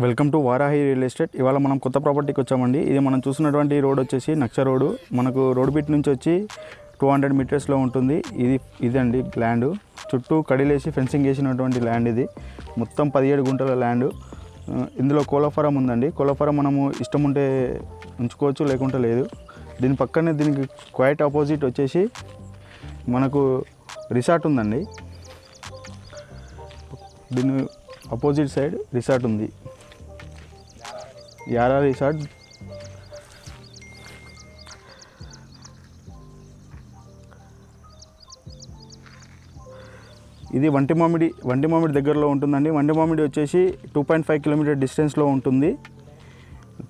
Welcome to Varahi real estate. ఇవాళ మనం కొత్త ప్రాపర్టీకి వచ్చామండి. ఇది మనం చూసినటువంటి రోడ్ వచ్చేసి నక్ష రోడ్. మనకు రోడ్ బిట్ నుంచి వచ్చి టూ హండ్రెడ్ మీటర్స్లో ఉంటుంది. ఇది ఇదండి ల్యాండ్. చుట్టూ కడిలేసి ఫెన్సింగ్ వేసినటువంటి ల్యాండ్ ఇది. మొత్తం పదిహేడు గుంటల ల్యాండ్. ఇందులో కోలఫారం ఉందండి. కోలఫారం మనము ఇష్టం ఉంటే ఉంచుకోవచ్చు లేకుంటే లేదు. దీని పక్కనే దీనికి క్వైట్ ఆపోజిట్ వచ్చేసి మనకు రిసార్ట్ ఉందండి. దీని అపోజిట్ సైడ్ రిసార్ట్ ఉంది. యారా రిసార్ట్ ఇది వంటి మామిడి వంటి మామిడి దగ్గరలో ఉంటుందండి. వంటి మామిడి వచ్చేసి టూ పాయింట్ ఫైవ్ కిలోమీటర్ డిస్టెన్స్లో ఉంటుంది.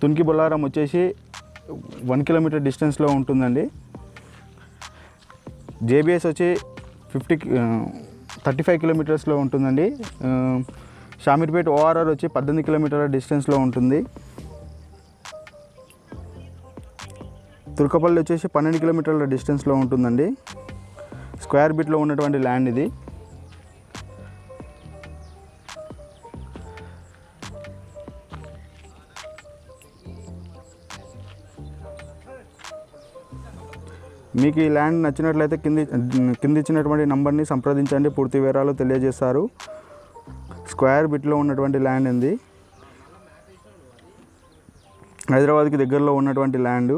తునికి బొల్లారం వచ్చేసి వన్ కిలోమీటర్ డిస్టెన్స్లో ఉంటుందండి. జేబిఎస్ వచ్చి ఫిఫ్టీ థర్టీ ఫైవ్ కిలోమీటర్స్లో ఉంటుందండి. షామీర్పేట్ ఓఆర్ఆర్ వచ్చి పద్దెనిమిది కిలోమీటర్ల డిస్టెన్స్లో ఉంటుంది. తుర్కపల్లి వచ్చేసి పన్నెండు కిలోమీటర్ల డిస్టెన్స్లో ఉంటుందండి. స్క్వేర్ బిట్లో ఉన్నటువంటి ల్యాండ్ ఇది. మీకు ఈ ల్యాండ్ నచ్చినట్లయితే కింది కింద ఇచ్చినటువంటి నంబర్ని సంప్రదించండి పూర్తి వివరాలు తెలియజేస్తారు. స్క్వేర్ బిట్లో ఉన్నటువంటి ల్యాండ్ ఉంది హైదరాబాద్కి దగ్గరలో ఉన్నటువంటి ల్యాండ్.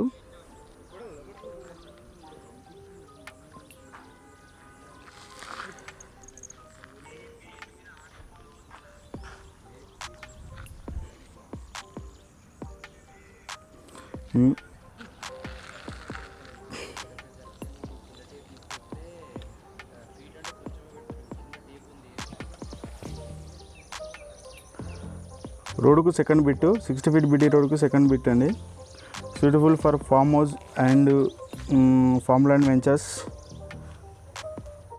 రోడ్డుకు second bit sixty feet BT రోడ్డుకు సెకండ్ బిట్ అండి. Suitable for farm house and farm land ventures